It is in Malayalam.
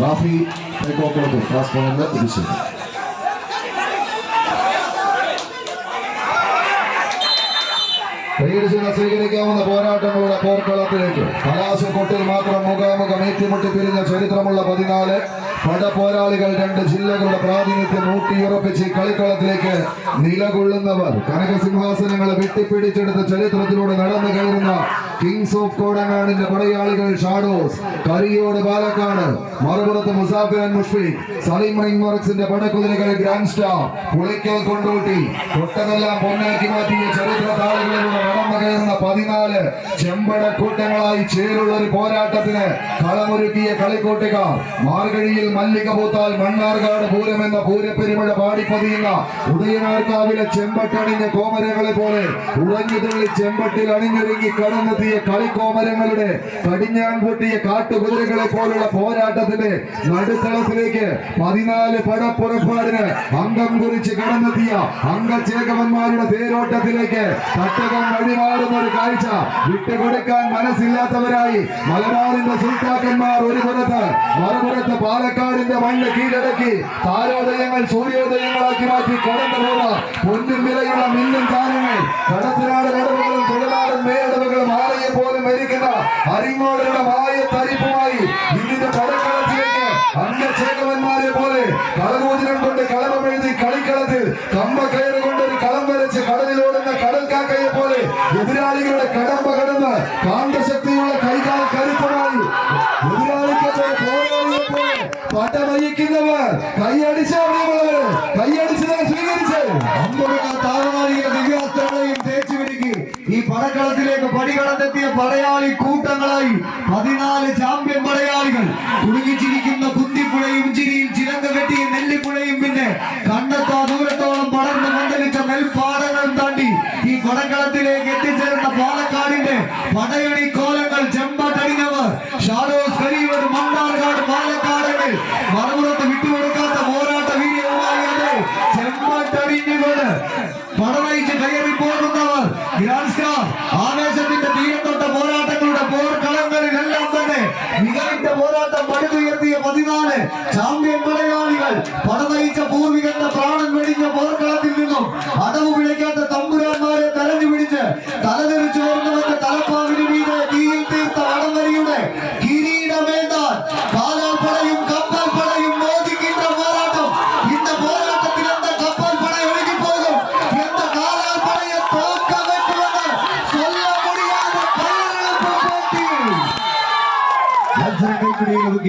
റാഫി തേക്കോക്കുളത്ത് ക്ലാസ് പോയിന്റ് ഇത് ശരി കൈയടിച്ചുള്ള സ്വീകരിക്കാവുന്ന പോരാട്ടങ്ങളുടെ പോർക്കളത്തിലേക്ക് കലാശക്കൊട്ടിൽ മാത്രം മുഖാമുഖം ഏറ്റുമുട്ടി പിരിഞ്ഞ ചരിത്രമുള്ള പതിനാല് പടപോരാളികൾ രണ്ട് ജില്ലകളുടെ പ്രാതിനിധ്യം ഊട്ടിയുറപ്പിച്ച് കളിക്കളത്തിലേക്ക് നിലകൊള്ളുന്നവർ. കനകസിംഹാസനങ്ങളെ വെട്ടിപ്പിടിച്ചെടുത്ത ചരിത്രത്തിലൂടെ നടന്നു കയറുന്ന കിങ്സ് ഓഫ് കോടനാടിന്റെ പടയാളികൾ ഷാഡോസ് കരിയോട് പാലക്കാട് മറുപുറത്ത് മുസാഫിറൻ മുഷ്ഫിഖ് സലീം റിംഗ് വർക്സിന്റെ പടക്കുതിരകൾ ഗ്രാൻഡ് സ്റ്റാർ പുളിക്കൽ കൊണ്ടോട്ടി തൊട്ടതെല്ലാം പൊന്നാക്കി മാറ്റിയ ചരിത്ര താളുകളിലൂടെ കയറുന്ന പതിനാല് ചെമ്പട കൂട്ടങ്ങളായി ചേരുള്ള ഒരു പോരാട്ടത്തിന് കളമൊരുക്കിയ കളിക്കൂട്ടുകാർ മാർഗഴിയിൽ മല്ലിക പൂത്താൽ മണ്ണാർകാട് പൂരം എന്ന പൂരപ്പെരുമഴ പാടിപ്പതിയുന്ന ഉദയനാർക്കാവിലെ ചെമ്പട്ടണിഞ്ഞ കോമരങ്ങളെ പോലെ ഉറഞ്ഞു ചെമ്പട്ടിൽ അണിഞ്ഞൊരുങ്ങി കടന്നെത്തിയ കളിക്കോമരങ്ങളുടെ കടിഞ്ഞാൻ പൊട്ടിയ കാട്ടുകുതിരകളെ പോലുള്ള പോരാട്ടത്തിന്റെ നടുത്തളത്തിലേക്ക് പതിനാല് പടപ്പുറപ്പാടിന് അംഗം കുറിച്ച് കടന്നെത്തിയ അംഗചേകവന്മാരുടെ തേരോട്ടത്തിലേക്ക് തട്ടകം ഒരു കാഴ്ച വിട്ടുകൊടുക്കാൻ മനസ്സില്ലാത്തവരായി മലബാറിന്റെ സുൽത്താക്കന്മാർ ഒരു പുറത്ത് മറുപുറത്ത് പാലക്കാടിന്റെ മണ്ണ് കീഴടക്കി താരോദയങ്ങൾ സൂര്യോദയങ്ങളാക്കി മാറ്റി കടന്നു പോന്ന പൊന്നും വിലയുള്ള മിന്നും താരങ്ങൾ കടത്തിനാട് കടവുകളും തൊഴിലാളൻ മേടവുകളും ആലയെ പോലും മരിക്കുന്ന അരിങ്ങോടുള്ള വായ തരിപ്പുമായി ഇതിന്റെ പടക്കളത്തിലേക്ക് അംഗചേകവന്മാരെ പോലെ കളമോചനം കൊണ്ട് കളമെഴുതി കളിക്കളത്തിൽ കമ്പ കയറ് പട്ടമയിക്കുന്നവർ കൈയടിച്ചവർ കൈയടിച്ചതിനെ സ്വീകരിച്ച് അമ്പുക താവനാരിക ദിവ്യാസ്ത്രങ്ങളെയും തേച്ചു മിനുക്കി ഈ പടക്കളത്തിലേക്ക് പടികടന്നെത്തിയ പടയാളി കൂട്ടങ്ങളായി പതിനാല് ചാമ്പ്യൻ പടയാളികൾ കുടുങ്ങിച്ചിരിക്കുന്ന കുത്തിപ്പുഴയും ചിരിയിൽ ചിരങ്ക കെട്ടിയ നെല്ലിപ്പുഴയും പിന്നെ കണ്ടെത്താ ദൂരത്തോളം പടർന്ന് മണ്ഡലിച്ച നെൽപ്പാടങ്ങളും താണ്ടി ഈ പടക്കളത്തിലേക്ക് എത്തിച്ചേർന്ന പാലക്കാടിന്റെ പടയണി പടനയിച്ച് കയറി പോകുന്നവർ ആവേശത്തിന്റെ തീരത്തൊട്ട പോരാട്ടങ്ങളുടെ പോർക്കളങ്ങളിലെല്ലാം തന്നെ മികവിന്റെ പോരാട്ടം പടുതുയർത്തിയ പതിനാല് ചാമ്പ്യൻ മലയാളികൾ പടനയിച്ച പൂർവികന്റെ പ്രാണൻ വെടിഞ്ഞ പോർക്കളത്തിൽ നിന്നും അടവ് പിഴയ്ക്കാത്ത തമ്പുരാന്മാരെ തെരഞ്ഞു പിടിച്ച് Obrigado,